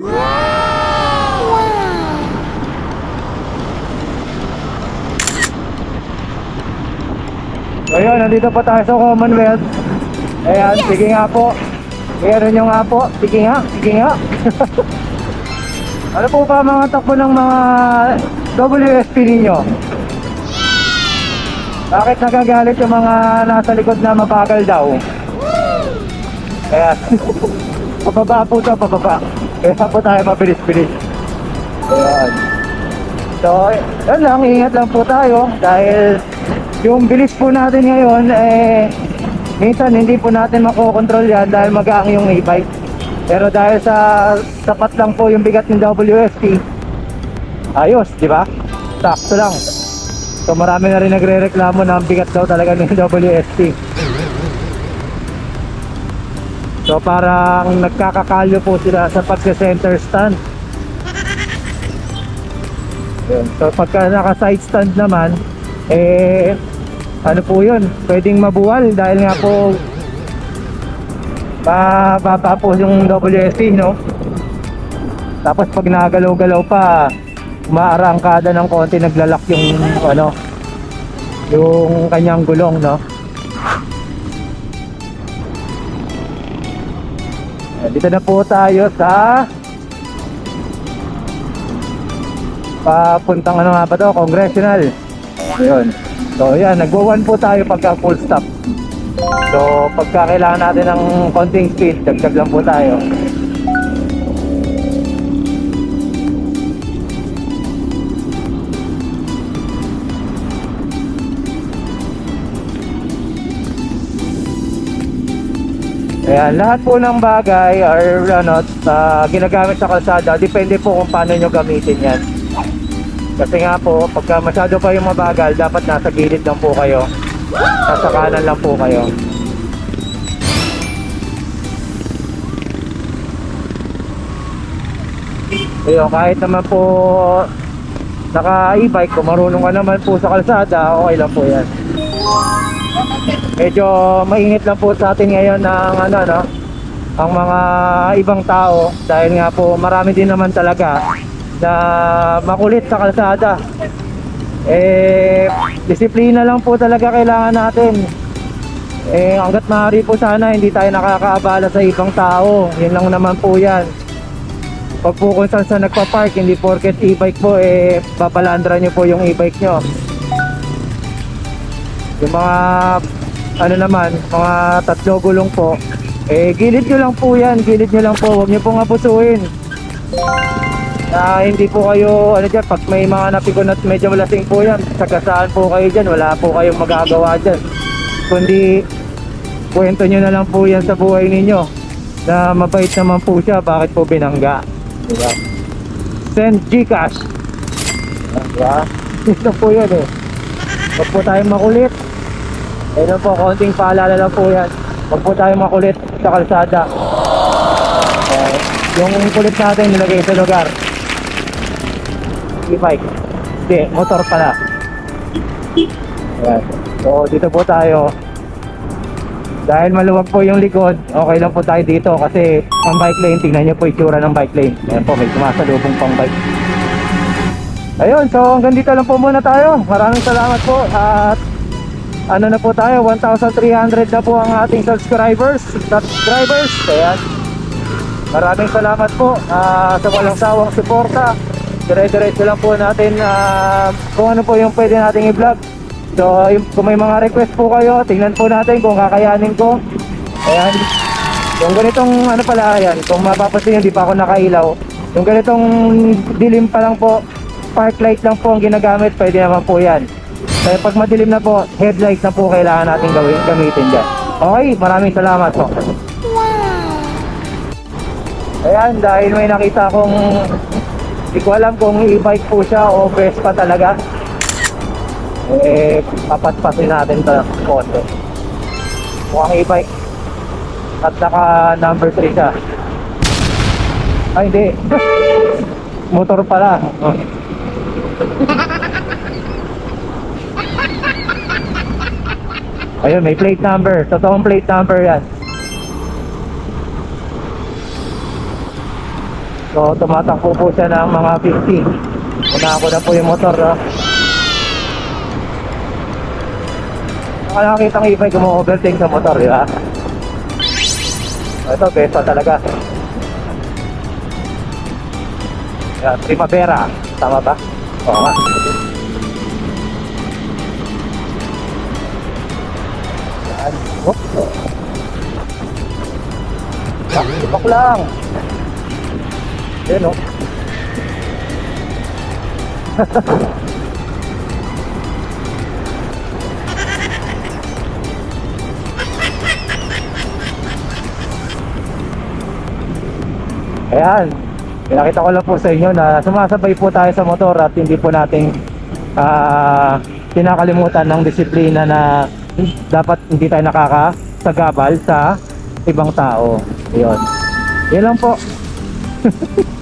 Ayun, nandito pa tayo sa Commonwealth. Ayan, sige nga po. Ayan nyo nga po. Sige nga, sige nga. ano po ba mga takbo ng mga WSP ninyo? Bakit nagagalit yung mga nasa likod na mabagal daw? Ayan. pababa po to, pababa. Kaya po tayo mabilis-bilis. Ayan. So, yun lang, ingat lang po tayo dahil yung bilis po natin ngayon, eh, minsan hindi po natin makokontrol yan dahil magaang yung e-bike. Pero dahil sa sapat lang po yung bigat ng WSP, ayos, di ba? Sakto lang. So marami na rin nagre-reklamo na ang bigat daw talaga ng WSP. So parang nagkakakalyo po sila sa pagka-center stand. Yun. So pagka naka-side stand naman, eh ano po yun, pwedeng mabuwal dahil nga po mababa po yung WSP, no? Tapos pag nagalaw-galaw pa, umaarangkada ng konti, naglalak yung ano, yung kanyang gulong, no? Eh, Dito na po tayo sa papuntang ano nga ba to, congressional. Ayun. So yan, nagwa-one po tayo pagka full stop. So pagka kailangan natin ng konting speed, dagdag lang po tayo. Ayan, lahat po ng bagay or ano, sa ginagamit sa kalsada, depende po kung paano nyo gamitin yan. Kasi nga po, pagka masyado pa yung mabagal, dapat nasa gilid lang po kayo. Nasa kanan lang po kayo. Ayun, kahit naman po naka e-bike, kung marunong ka naman po sa kalsada, okay lang po yan. Medyo mainit lang po sa atin ngayon ng ano no, ang mga ibang tao dahil nga po marami din naman talaga na makulit sa kalsada. Eh, disiplina lang po talaga kailangan natin. Eh, hanggat maaari po sana hindi tayo nakakaabala sa ibang tao. Yun lang naman po yan. Pag po kung saan sa nagpa-park, hindi porket e-bike po, eh, papalandra nyo po yung e-bike nyo. Yung mga, ano naman, mga tatlo gulong po, eh, gilid nyo lang po yan, gilid nyo lang po, huwag nyo pong apusuin na hindi po kayo ano dyan, pag may mga napikon at medyo malasing po yan, sagasaan po kayo dyan, wala po kayong magagawa dyan. Kundi, kwento nyo na lang po yan sa buhay ninyo na mabait naman po siya, bakit po binangga? Diba? Send Gcash. Diba? Ito po yun eh. Huwag po tayong makulit. Ayun po, konting paalala lang po yan. Huwag po tayong makulit sa kalsada. Eh, yung kulit natin nilagay sa lugar e-bike. Hindi, motor pala. Ayan. So, dito po tayo. Dahil maluwag po yung likod, okay lang po tayo dito kasi ang bike lane, tingnan nyo po itsura ng bike lane. Ayan po, may sumasalubong pang bike. Ayun, so hanggang dito lang po muna tayo. Maraming salamat po at ano na po tayo, 1,300 na po ang ating subscribers, subscribers. Ayan. Maraming salamat po ah, sa walang sawang suporta. Dire-diretso lang po natin ah, kung ano po yung pwede nating i-vlog. So, kung may mga request po kayo, tingnan po natin kung kakayanin ko. Ayan. Yung ganitong ano pala, ayan, kung mapapansin nyo, di pa ako nakailaw. Yung ganitong dilim pa lang po, park light lang po ang ginagamit, pwede naman po yan. Kaya pag madilim na po, headlight na po kailangan natin gawin, gamitin dyan. Okay, maraming salamat po. Ayan, dahil may nakita akong Hindi ko alam kung e-bike po siya o Vespa talaga. Eh, papatpasin natin ito ng konti. Mukhang e-bike. At naka number 3 siya. Ay, hindi. Motor pala. Oh. Ayun, may plate number. Totoong plate number yan. So, tumatakbo po siya ng mga 50. Una ko na po yung motor. Oh. Baka nakakita ng e-bike umu-overtake sa motor, di ba? Ito, besta talaga. Yan, primavera. Tama ba? Oo nga. Yan. Oh. Bakit lang. Yan o. Ayan. Pinakita ko lang po sa inyo na sumasabay po tayo sa motor at hindi po nating ah kinakalimutan ng disiplina na dapat hindi tayo nakakasagabal sa ibang tao. Yun. Yun lang po.